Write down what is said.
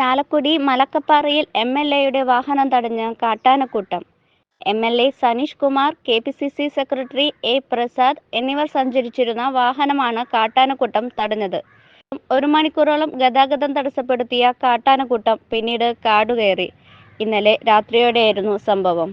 Chalakudy മലക്കപ്പാറയിൽ M L എയുടെ വാഹനം തടഞ്ഞ് കാട്ടാനക്കൂട്ടം. M L A Saneesh Kumar K P C C secretary A Prasad എന്നിവർ സഞ്ചരിച്ചിരുന്ന വാഹനമാണ് കാട്ടാനക്കൂട്ടം തടഞ്ഞത്. ഒരു മണിക്കൂറോളം ഗതാഗതം തടസ്സപ്പെടുത്തിയ കാട്ടാനക്കൂട്ടം പിന്നീട് കാടുകയറി. ഇന്നലെ രാത്രിയോടെയായിരുന്നു സംഭവം.